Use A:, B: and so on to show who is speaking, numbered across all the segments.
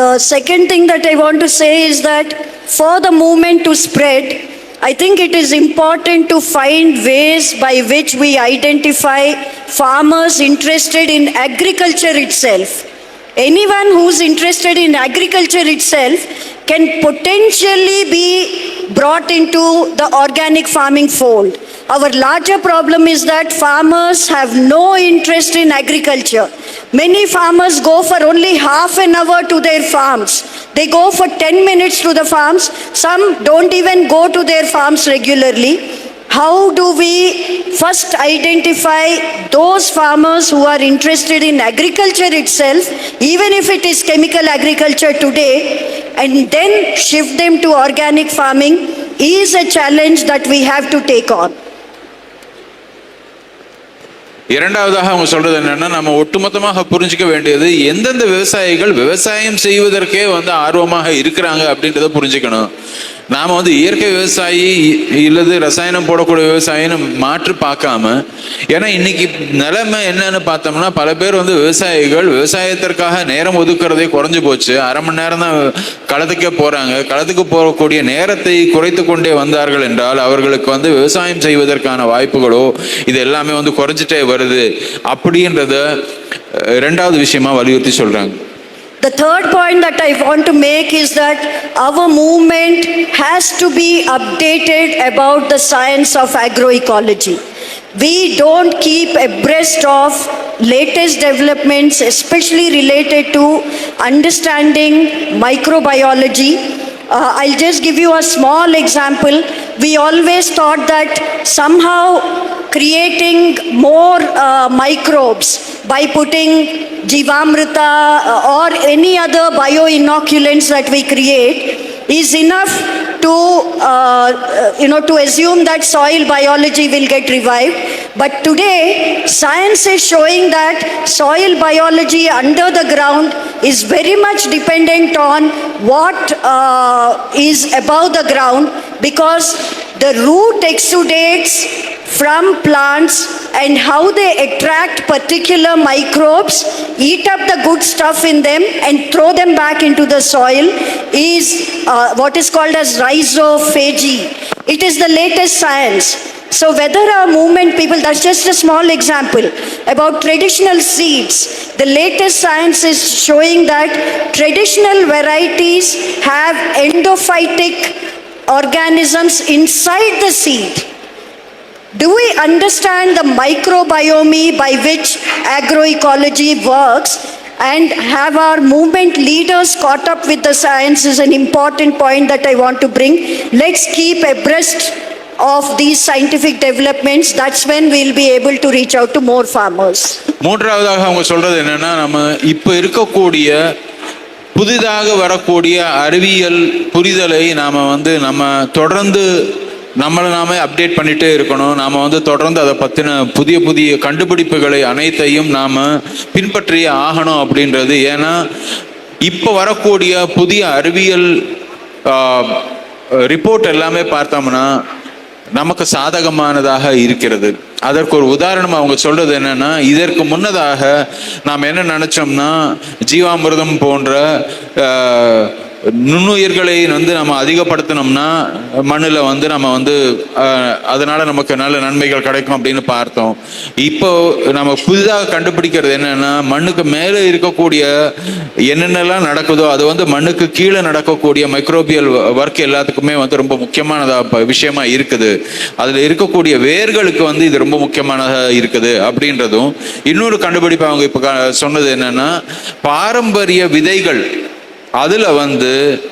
A: The second thing that I want to say is that for the movement to spread, I think it is important to find ways by which we identify farmers interested in agriculture itself. Anyone who's interested in agriculture itself can potentially be brought into the organic farming fold. Our larger problem is that farmers have no interest in agriculture. Many farmers go for only half an hour to their farms. They go for 10 minutes to the farms. Some don't even go to their farms regularly. How do we first identify those farmers who are interested in agriculture itself, even if it is chemical agriculture today, and then shift them to organic farming is a challenge that we have to take on.
B: இரண்டாவதாக அவங்க சொல்றது என்னன்னா நம்ம ஒட்டுமொத்தமாக புரிஞ்சிக்க வேண்டியது எந்தெந்த விவசாயிகள் விவசாயம் செய்வதற்கே வந்து ஆர்வமாக இருக்கிறாங்க அப்படின்றத புரிஞ்சுக்கணும். நாம் வந்து இயற்கை விவசாயி இல்லது ரசாயனம் போடக்கூடிய விவசாயின்னு மாற்று பார்க்காம ஏன்னா இன்னைக்கு நிலைமை என்னன்னு பார்த்தோம்னா பல பேர் வந்து விவசாயிகள் விவசாயத்திற்காக நேரம் ஒதுக்குறதே குறைஞ்சு போச்சு. அரை மணி நேரம் தான் களத்துக்கே போகிறாங்க களத்துக்கு போகக்கூடிய நேரத்தை குறைத்து கொண்டே வந்தார்கள் என்றால் அவர்களுக்கு வந்து விவசாயம் செய்வதற்கான வாய்ப்புகளோ இது எல்லாமே வந்து குறைஞ்சிட்டே வருது. அப்படின்றத ரெண்டாவது விஷயமா வலியுறுத்தி சொல்கிறாங்க
A: The third point that I want to make is that our movement has to be updated about the science of agroecology. We don't keep abreast of latest developments, especially related to understanding microbiology. Uh, I'll just give you a small example. We always thought that somehow creating more uh, microbes by putting Jivamrita uh, or any other bioinoculants that we create is enough to, uh, uh, you know, to assume that soil biology will get revived. But today, science is showing that soil biology under the ground is very much dependent on what uh, is above the ground because the root exudates from plants and how they attract particular microbes, eat up the good stuff in them and throw them back into the soil is uh, what is called as rhizophagy. It is the latest science. So whether our movement people, that's just a small example about traditional seeds. The latest science is showing that traditional varieties have endophytic organisms inside the seed. Do we understand the microbiome by which agroecology works and have our movement leaders caught up with the science is an important point that I want to bring. Let's keep abreast of these scientific developments. That's when we'll be able to reach out to more farmers.
B: மூன்றாவதாக அவங்க சொல்றது என்னன்னா நம்ம இப்ப இருக்கக்கூடிய புதிதாக வரக்கூடிய அறிவியல் புரிதலை நாம வந்து நம்ம தொடர்ந்து நம்மளை நாம அப்டேட் பண்ணிட்டே இருக்கணும். நாம வந்து தொடர்ந்து அதை பத்தின புதிய புதிய கண்டுபிடிப்புகளை அனைத்தையும் நாம பின்பற்றியே ஆகணும் அப்படின்றது. ஏன்னா இப்போ வரக்கூடிய புதிய அறிவியல் ரிப்போர்ட் எல்லாமே பார்த்தோம்னா நமக்கு சாதகமானதாக இருக்கிறது. அதற்கு ஒரு உதாரணம் அவங்க சொல்றது என்னன்னா இதற்கு முன்னதாக நாம் என்ன நினைச்சோம்னா ஜீவாமிர்தம் போன்ற நுண்ணுயிர்களை வந்து நம்ம அதிகப்படுத்தினோம்னா மண்ணில் வந்து நம்ம வந்து அதனால் அதனால நமக்கு நல்ல நன்மைகள் கிடைக்கும் அப்படின்னு பார்த்தோம். இப்போ நம்ம புதிதாக கண்டுபிடிக்கிறது என்னன்னா மண்ணுக்கு மேலே இருக்கக்கூடிய என்னென்னலாம் நடக்குதோ அது வந்து மண்ணுக்கு கீழே நடக்கக்கூடிய மைக்ரோபியல் ஒர்க் எல்லாத்துக்குமே வந்து ரொம்ப முக்கியமானதா விஷயமா இருக்குது. அதில் இருக்கக்கூடிய வேர்களுக்கு வந்து இது ரொம்ப முக்கியமானதா இருக்குது அப்படின்றதும் இன்னொரு கண்டுபிடிப்பு அவங்க இப்போ சொன்னது என்னன்னா பாரம்பரிய விதைகள் அதில் வந்து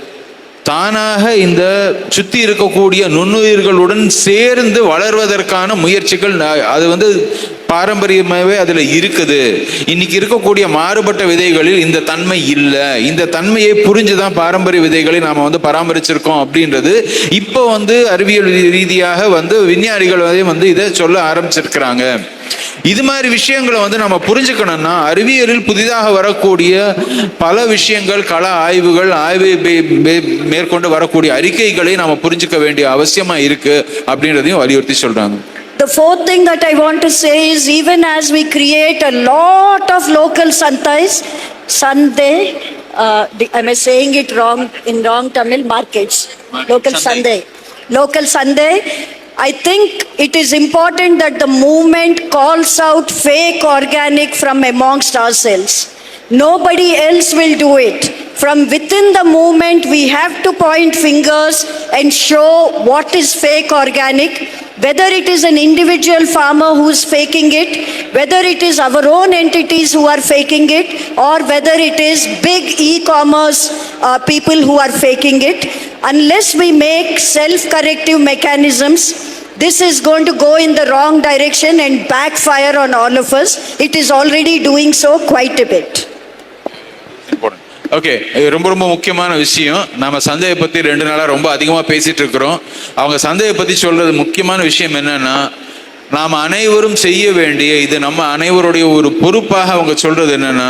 B: தானாக இந்த சுற்றி இருக்கக்கூடிய நுண்ணுயிர்களுடன் சேர்ந்து வளர்வதற்கான முயற்சிகள் ந- அது வந்து பாரம்பரியமாகவே அதில் இருக்குது. இன்னைக்கு இருக்கக்கூடிய மாறுபட்ட விதைகளில் இந்த தன்மை இல்லை. இந்த தன்மையை புரிஞ்சு தான் பாரம்பரிய விதைகளை நாம் வந்து பராமரிச்சிருக்கோம் அப்படின்றது இப்போ வந்து அறிவியல் ரீதியாக வந்து விஞ்ஞானிகள் வந்து இதை சொல்ல ஆரம்பிச்சிருக்கிறாங்க. இது மாதிரி விஷயங்களை வந்து நம்ம புரிஞ்சுக்கணும்னா அறிவியலில் புதிதாக வரக்கூடிய பல விஷயங்கள் கள ஆய்வுகள் ஆய்வு மேற்கொண்டு வரக்கூடிய அறிக்கைகளை நாம புரிஞ்சுக்க வேண்டிய அவசியமா இருக்கு அப்படின்றதையும் வலியுறுத்தி சொல்றாங்க
A: The fourth thing that I want to say is even as we create a lot of local santais, Sunday, uh, am I saying it wrong, in wrong Tamil, markets,
B: Market,
A: local
B: Sunday.
A: Sunday. Local Sunday, I think it is important that the movement calls out fake organic from amongst ourselves. Nobody else will do it. From within the movement, we have to point fingers and show what is fake organic, whether it is an individual farmer who is faking it, whether it is our own entities who are faking it, or whether it is big e-commerce uh, people who are faking it. Unless we make self-corrective mechanisms, this is going to go in the wrong direction and backfire on all of us. It is already doing so quite a bit.
B: Okay ரொம்ப ரொம்ப முக்கியமான விஷயம். நம்ம சந்தையை பத்தி ரெண்டு நாளா ரொம்ப அதிகமா பேசிட்டு இருக்கிறோம். அவங்க சந்தையை பத்தி சொல்றது முக்கியமான விஷயம் என்னன்னா நாம் அனைவரும் செய்ய வேண்டிய இது நம்ம அனைவருடைய ஒரு பொறுப்பாக அவங்க சொல்றது என்னன்னா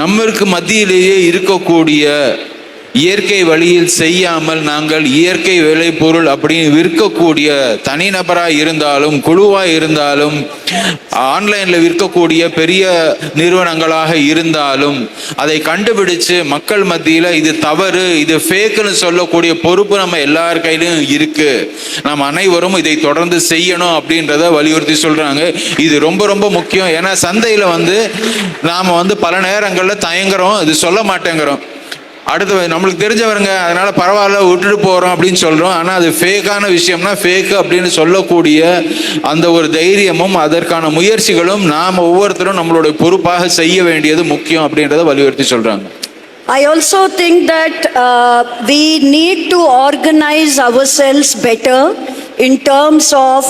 B: நம்மளுக்கு மத்தியிலேயே இருக்கக்கூடிய இயற்கை வழியில் செய்யாமல் நாங்கள் இயற்கை விளைபொருள் அப்படின்னு விற்கக்கூடிய தனிநபராக இருந்தாலும் குழுவாக இருந்தாலும் ஆன்லைனில் விற்கக்கூடிய பெரிய நிறுவனங்களாக இருந்தாலும் அதை கண்டுபிடிச்சு மக்கள் மத்தியில் இது தவறு இது ஃபேக்குன்னு சொல்லக்கூடிய பொறுப்பு நம்ம எல்லார் கையிலும் இருக்கு. நாம் அனைவரும் இதை தொடர்ந்து செய்யணும் அப்படின்றத வலியுறுத்தி சொல்கிறாங்க இது ரொம்ப ரொம்ப முக்கியம். ஏன்னா சந்தையில் வந்து நாம் வந்து பல நேரங்களில் தயங்குறோம். இது சொல்ல மாட்டேங்கிறோம். அடுத்து நம்மளுக்கு தெரிஞ்சவருங்க அதனால பரவாயில்ல விட்டுட்டு போறோம் அப்படின்னு சொல்றோம் ஆனா அது ஃபேக்கான விஷயம்னா ஃபேக் அப்படின்னு சொல்லக்கூடிய அந்த ஒரு தைரியமும் அதற்கான முயற்சிகளும் நாம் ஒவ்வொருத்தரும் நம்மளுடைய பொறுப்பாக செய்ய வேண்டியது முக்கியம் அப்படின்றத வலியுறுத்தி சொல்றாங்க
A: I also think that uh, we need to organize ourselves better in terms of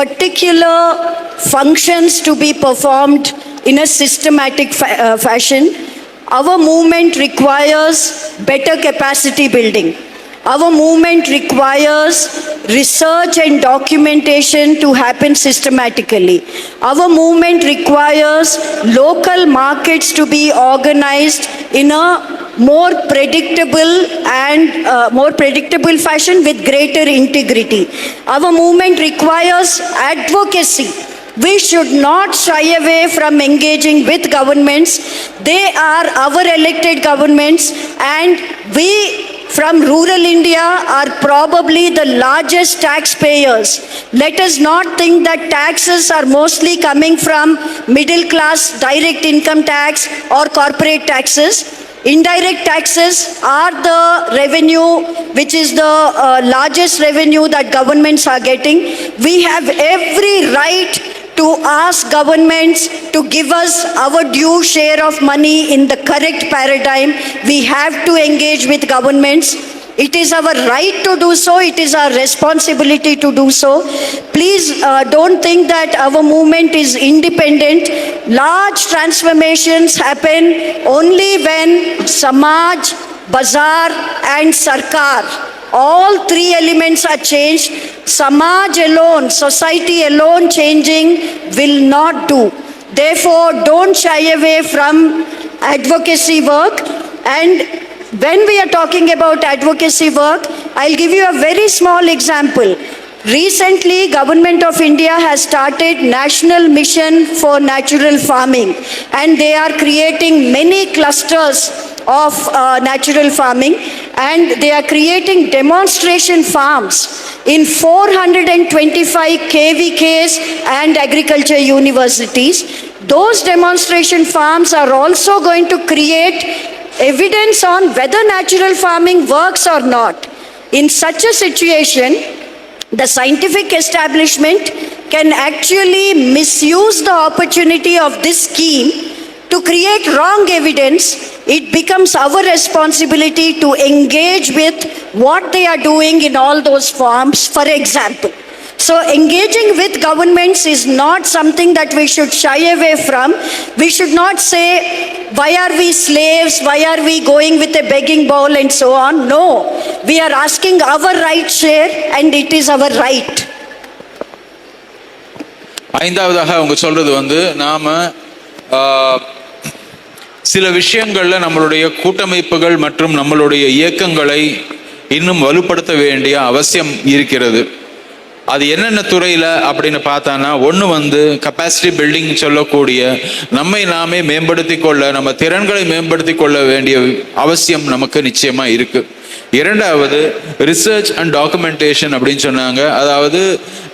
A: particular functions to be performed in a systematic fa- uh, fashion. Our movement requires better capacity building. Our movement requires research and documentation to happen systematically. Our movement requires local markets to be organized in a more predictable and uh, more predictable fashion with greater integrity. Our movement requires advocacy. We should not shy away from engaging with governments. They are our elected governments and we from rural India are probably the largest taxpayers. Let us not think that taxes are mostly coming from middle class direct income tax or corporate taxes. Indirect taxes are the revenue which is the uh, largest revenue that governments are getting. We have every right to ask governments to give us our due share of money in the correct paradigm. We have to engage with governments. It is our right to do so, it is our responsibility to do so. Please uh, don't think that our movement is independent. Large transformations happen only when Samaj, Bazaar, and Sarkar all three elements are changed. Samaj alone, society alone changing will not do. Therefore, don't shy away from advocacy work. And when we are talking about advocacy work, I'll give you a very small example. Recently, Government of India has started National Mission for Natural Farming and they are creating many clusters of uh, natural farming and they are creating demonstration farms in 425 KVKs and agriculture universities. Those demonstration farms are also going to create evidence on whether natural farming works or not. In such a situation, the scientific establishment can actually misuse the opportunity of this scheme to create wrong evidence. It becomes our responsibility to engage with what they are doing in all those forms, for example. So engaging with governments is not something that we should shy away from. We should not say, why are we slaves? Why are we going with a begging bowl and so on? No, we are asking our right share and it is our right.
B: ஐந்தாவதாக அவங்க சொல்றது வந்து நாம ஆஹ், சில விஷயங்களில் நம்மளுடைய கூட்டமைப்புகள் மற்றும் நம்மளுடைய இயக்கங்களை இன்னும் வலுப்படுத்த வேண்டிய அவசியம் இருக்கிறது. அது என்னென்ன துறையில் அப்படின்னு பார்த்தானா ஒன்று வந்து கெப்பாசிட்டி பில்டிங் சொல்லக்கூடிய நம்மை நாமே மேம்படுத்தி கொள்ள நம்ம திறன்களை மேம்படுத்தி கொள்ள வேண்டிய அவசியம் நமக்கு நிச்சயமாக இருக்குது இரண்டாவது ரிசர்ச் அண்ட் டாக்குமெண்டேஷன் அப்படின்னு சொன்னாங்க. அதாவது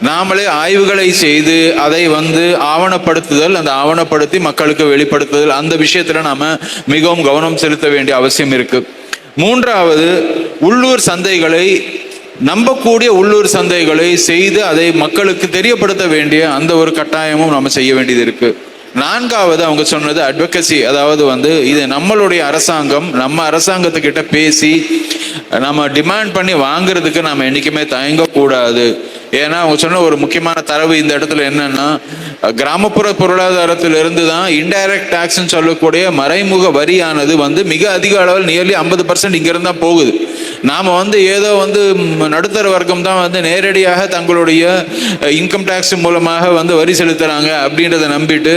B: நாமளே ஆய்வுகளை செய்து அதை வந்து ஆவணப்படுத்துதல் அந்த ஆவணப்படுத்தி மக்களுக்கு வெளிப்படுத்துதல் அந்த விஷயத்துல நாம மிகவும் கவனம் செலுத்த வேண்டிய அவசியம் இருக்கு. மூன்றாவது உள்ளூர் சந்தைகளை நம்பக்கூடிய உள்ளூர் சந்தைகளை செய்து அதை மக்களுக்கு தெரியப்படுத்த வேண்டிய அந்த ஒரு கட்டாயமும் நம்ம செய்ய வேண்டியது இருக்கு. நான்காவது அவங்க சொன்னது அட்வொகசி அதாவது வந்து இது நம்மளுடைய அரசாங்கம் நம்ம அரசாங்கத்துக்கிட்ட பேசி நம்ம டிமாண்ட் பண்ணி வாங்குறதுக்கு நம்ம என்னைக்குமே தயங்கக்கூடாது. ஏன்னா அவங்க சொன்ன ஒரு முக்கியமான தரவு இந்த இடத்துல என்னன்னா கிராமப்புற பொருளாதாரத்திலிருந்து தான் இன்டைரக்ட் டாக்ஸ்ன்னு சொல்லக்கூடிய மறைமுக வரியானது வந்து மிக அதிக அளவில் நியர்லி ஐம்பது பர்சன்ட் இங்கிருந்து தான் போகுது. நாம் வந்து ஏதோ வந்து நடுத்தர வர்க்கம் தான் வந்து நேரடியாக தங்களுடைய இன்கம் டேக்ஸ் மூலமாக வந்து வரி செலுத்துறாங்க அப்படின்றத நம்பிட்டு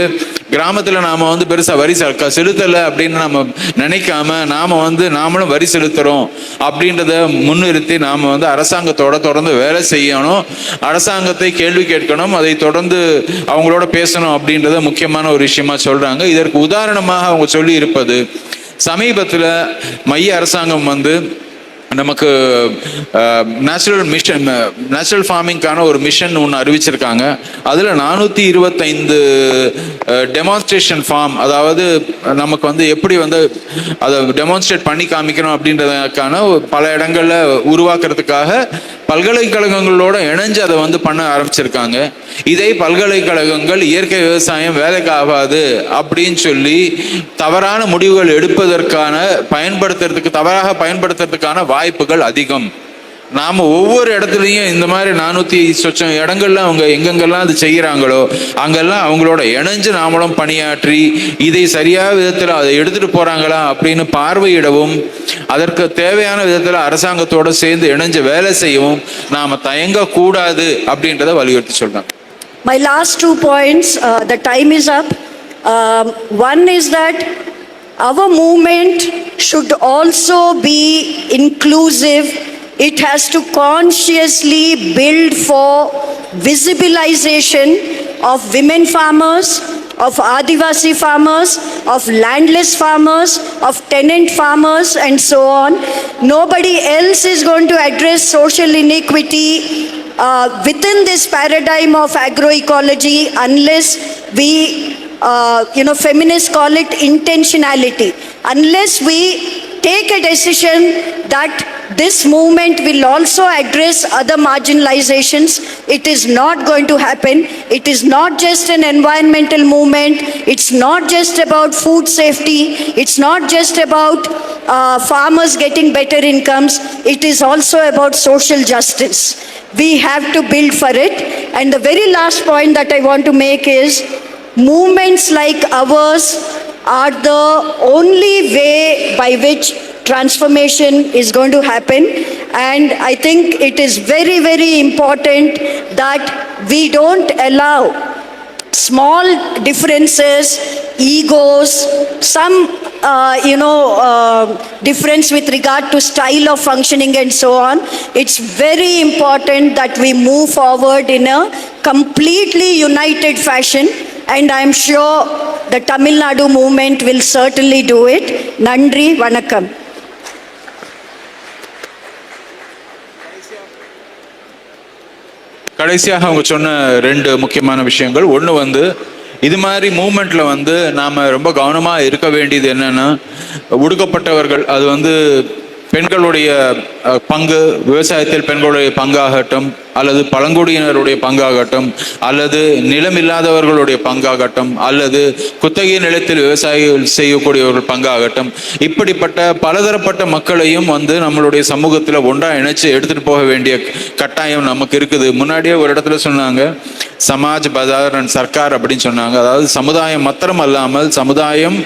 B: கிராமத்தில் நாம் வந்து பெருசாக வரி செலுத்தலை அப்படின்னு நம்ம நினைக்காம நாம் வந்து நாமளும் வரி செலுத்துகிறோம் அப்படின்றத முன்னிறுத்தி நாம் வந்து அரசாங்கத்தோட தொடர்ந்து வேலை செய்யணும். அரசாங்கத்தை கேள்வி கேட்கணும் அதை தொடர்ந்து அவங்களோட பேசணும் அப்படின்றத முக்கியமான ஒரு விஷயமா சொல்கிறாங்க இதற்கு உதாரணமாக அவங்க சொல்லி இருப்பது சமீபத்தில் மைய அரசாங்கம் வந்து நமக்கு நேச்சுரல் மிஷன் நேச்சுரல் ஃபார்மிங்க்கான ஒரு மிஷன் ஒன்று அறிவிச்சிருக்காங்க. அதில் நானூற்றி இருபத்தைந்து டெமான்ஸ்ட்ரேஷன் ஃபார்ம் அதாவது நமக்கு வந்து எப்படி வந்து அதை டெமான்ஸ்ட்ரேட் பண்ணி காமிக்கணும் அப்படின்றதுக்கான பல இடங்களில் உருவாக்குறதுக்காக பல்கலைக்கழகங்களோட இணைஞ்சு அதை வந்து பண்ண ஆரம்பிச்சிருக்காங்க. இதை பல்கலைக்கழகங்கள் இயற்கை விவசாயம் வேலைக்கு ஆகாது அப்படின்னு சொல்லி தவறான முடிவுகள் எடுப்பதற்கான பயன்படுத்துறதுக்கு தவறாக பயன்படுத்துறதுக்கான வாய்ப்புகள் அதிகம். நாம ஒவ்வொரு இடத்துலையும் இந்த மாதிரி நானூத்தி சொச்சம் இடங்கள்ல அவங்க எங்கெங்கெல்லாம் அது செய்கிறாங்களோ அங்கெல்லாம் அவங்களோட இணைஞ்சு நாமளும் பணியாற்றி இதை சரியான விதத்தில் அதை எடுத்துட்டு போறாங்களா அப்படின்னு பார்வையிடவும் அதற்கு தேவையான விதத்துல அரசாங்கத்தோட சேர்ந்து இணைஞ்சு வேலை செய்யவும் நாம தயங்க கூடாது அப்படின்றத வலியுறுத்தி சொல்றாங்க
A: My last two points, uh, the time is up. Um, one is that our movement should also be inclusive. It has to consciously build for visibilization of women farmers, of Adivasi farmers, of landless farmers, of tenant farmers, and so on. Nobody else is going to address social inequity uh, within this paradigm of agroecology unless we, uh, you know, feminists call it intentionality. Unless we take a decision that this movement will also address other marginalizations, it is not going to happen. It is not just an environmental movement. It's not just about food safety. It's not just about uh, farmers getting better incomes. It is also about social justice. We have to build for it. And the very last point that I want to make is movements like ours are the only way by which transformation is going to happen. And I think it is very, very important that we don't allow small differences, egos, some, uh, you know, uh, difference with regard to style of functioning and so on. It's very important that we move forward in a completely united fashion. And I'm sure the Tamil Nadu movement will certainly do it. Nandri, Vanakkam.
B: கடைசியாக அவங்க சொன்ன ரெண்டு முக்கியமான விஷயங்கள். ஒன்று வந்து இது மாதிரி மூமெண்ட்ல வந்து நாம ரொம்ப கவனமா இருக்க வேண்டியது என்னன்னா ஒடுக்கப்பட்டவர்கள் அது வந்து பெண்களுடைய பங்கு விவசாயத்தில் பெண்களுடைய பங்காகட்டும் அல்லது பழங்குடியினருடைய பங்காகட்டும் அல்லது நிலம் இல்லாதவர்களுடைய பங்காகட்டும் அல்லது குத்தகை நிலத்தில் விவசாயிகள் செய்யக்கூடியவர்கள் பங்காகட்டும் இப்படிப்பட்ட பலதரப்பட்ட மக்களையும் வந்து நம்மளுடைய சமூகத்தில் ஒன்றா இணைச்சு எடுத்துட்டு போக வேண்டிய கட்டாயம் நமக்கு இருக்குது. முன்னாடியே ஒரு இடத்துல சொன்னாங்க சமாஜ் பஜார் அண்ட் சர்க்கார் அப்படின்னு சொன்னாங்க. அதாவது சமுதாயம் மாத்திரம் அல்லாமல் சமுதாயம்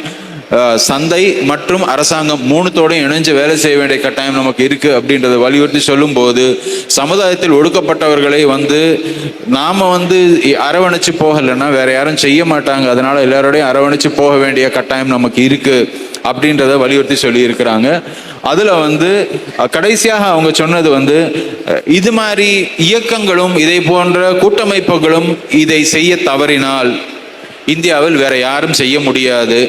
B: சந்தை மற்றும் அரசாங்கம் மூணுத்தோடையும் இணைஞ்சு வேலை செய்ய வேண்டிய கட்டாயம் நமக்கு இருக்குது அப்படின்றத வலியுறுத்தி சொல்லும்போது சமுதாயத்தில் ஒடுக்கப்பட்டவர்களை வந்து நாம வந்து அரவணைச்சு போகலைன்னா வேற யாரும் செய்ய மாட்டாங்க. அதனால் எல்லாரோடையும் அரவணைச்சு போக வேண்டிய கட்டாயம் நமக்கு இருக்குது அப்படின்றத வலியுறுத்தி சொல்லியிருக்கிறாங்க. அதில் வந்து கடைசியாக அவங்க சொன்னது வந்து இது மாதிரி இயக்கங்களும் இதை போன்ற கூட்டமைப்புகளும் இதை செய்ய தவறினால் இந்தியாவில் வேற யாரும் செய்ய முடியாது.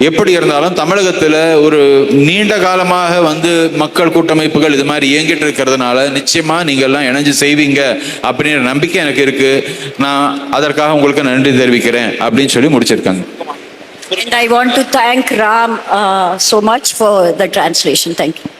B: எப்படி இருந்தாலும் தமிழகத்தில் ஒரு நீண்ட காலமாக வந்து மக்கள் கூட்டமைப்புகள் இது மாதிரி இயங்கிட்டு இருக்கிறதுனால நிச்சயமாக நீங்கள் எல்லாம் இணைஞ்சு செய்வீங்க அப்படின்ற நம்பிக்கை எனக்கு இருக்கு நான் அதற்காக உங்களுக்கு நன்றி தெரிவிக்கிறேன் அப்படின்னு சொல்லி முடிச்சிருக்காங்க
A: And I want to thank Ram uh, so much for the translation. Thank you.